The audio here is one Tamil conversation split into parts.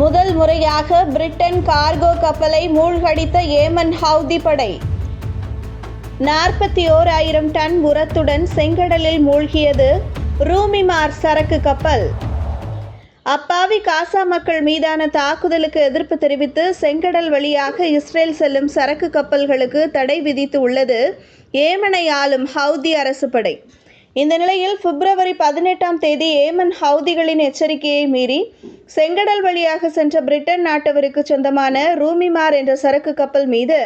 முதல் முறையாக பிரிட்டன் கார்கோ கப்பலை மூழ்கடித்த ஏமன் ஹவுதி படை. நாற்பத்தி ஓராயிரம் டன் உரத்துடன் செங்கடலில் மூழ்கியது ரூமிமார் சரக்கு கப்பல். அப்பாவி காசா மக்கள் மீதான தாக்குதலுக்கு எதிர்ப்பு தெரிவித்து செங்கடல் வழியாக இஸ்ரேல் செல்லும் சரக்கு கப்பல்களுக்கு தடை விதித்து உள்ளது ஏமனை ஆளும் ஹவுதி அரசு படை. இந்த நிலையில் பிப்ரவரி பதினெட்டாம் தேதி ஏமன் ஹவுதிகளின் எச்சரிக்கையை மீறி செங்கடல் வழியாக சென்ற பிரிட்டன் நாட்டவருக்கு சொந்தமான ரூமிமார் என்ற சரக்கு கப்பல் மீது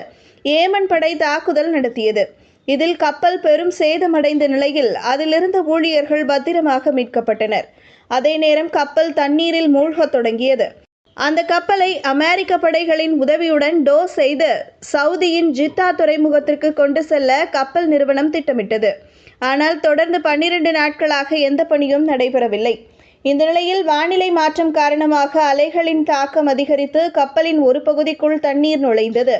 ஏமன் படை தாக்குதல் நடத்தியது. இதில் கப்பல் பெரும் சேதமடைந்த நிலையில் அதிலிருந்த ஊழியர்கள் பத்திரமாக மீட்கப்பட்டனர். அதே நேரம் கப்பல் தண்ணீரில் மூழ்கத் தொடங்கியது. அந்த கப்பலை அமெரிக்க படைகளின் உதவியுடன் டோ செய்து சவுதியின் ஜித்தா துறைமுகத்திற்கு கொண்டு செல்ல கப்பல் நிறுவனம் திட்டமிட்டது. ஆனால் தொடர்ந்து பன்னிரண்டு நாட்களாக எந்த பணியும் நடைபெறவில்லை. இந்த நிலையில் வானிலை மாற்றம் காரணமாக அலைகளின் தாக்கம் அதிகரித்து கப்பலின் ஒரு பகுதிக்குள் தண்ணீர் நுழைந்தது.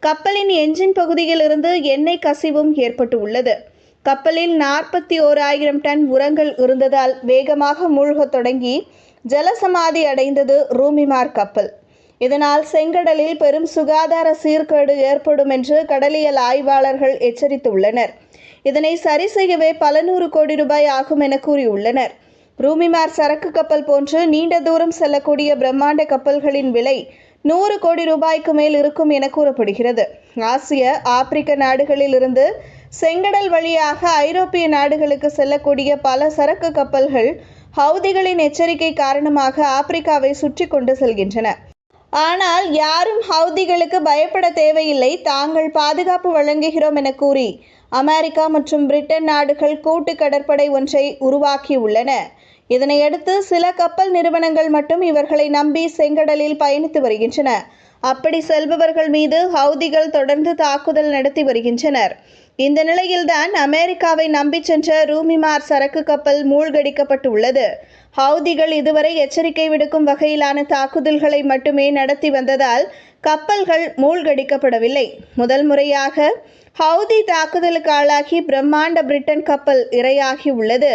கப்பலின் என்ஜின் பகுதியில் இருந்து எண்ணெய் கசிவும் ஏற்பட்டு உள்ளது கப்பலில் நாற்பத்தி ஓராயிரம் டன் உரங்கள் இருந்ததால் வேகமாக மூழ்கத் தொடங்கி ஜலசமாதி அடைந்தது ரூமிமார் கப்பல். இதனால் செங்கடலில் பெரும் சுகாதார சீர்கேடு ஏற்படும் என்று கடலியல் ஆய்வாளர்கள் எச்சரித்துள்ளனர். இதனை சரி செய்யவே பல நூறு கோடி ரூபாய் ஆகும் என கூறியுள்ளனர். ரூமிமார் சரக்கு கப்பல் போன்று நீண்ட தூரம் செல்லக்கூடிய பிரம்மாண்ட கப்பல்களின் விலை நூறு கோடி ரூபாய்க்கு மேல் இருக்கும் என கூறப்படுகிறது. ஆசிய ஆப்பிரிக்க நாடுகளில் இருந்து செங்கடல் வழியாக ஐரோப்பிய நாடுகளுக்கு செல்லக்கூடிய பல சரக்கு கப்பல்கள் ஹவுதிகளின் எச்சரிக்கை காரணமாக ஆப்பிரிக்காவை சுற்றி கொண்டு செல்கின்றன. ஆனால் யாரும் ஹவுதிகளுக்கு பயப்பட தேவையில்லை. தாங்கள் பாதுகாப்பு வழங்குகிறோம் என கூறி அமெரிக்கா மற்றும் பிரிட்டன் நாடுகள் கூட்டு கடற்படை ஒன்றை உருவாக்கியுள்ளன. இதனையடுத்து சில கப்பல் நிறுவனங்கள் மட்டும் இவர்களை நம்பி செங்கடலில் பயணித்து வருகின்றன. அப்படி செல்பவர்கள் மீது ஹவுதிகள் தொடர்ந்து தாக்குதல் நடத்தி வருகின்றனர். இந்த நிலையில்தான் அமெரிக்காவை நம்பி சென்ற ரூமிமார் சரக்கு கப்பல் மூழ்கடிக்கப்பட்டுள்ளது. ஹவுதிகள் இதுவரை எச்சரிக்கை விடுக்கும் வகையிலான தாக்குதல்களை மட்டுமே நடத்தி வந்ததால் கப்பல்கள் மூழ்கடிக்கப்படவில்லை. முதல் முறையாக ஹவுதி தாக்குதலுக்கு ஆளாகி பிரம்மாண்ட பிரிட்டன் கப்பல் இரையாகி உள்ளது.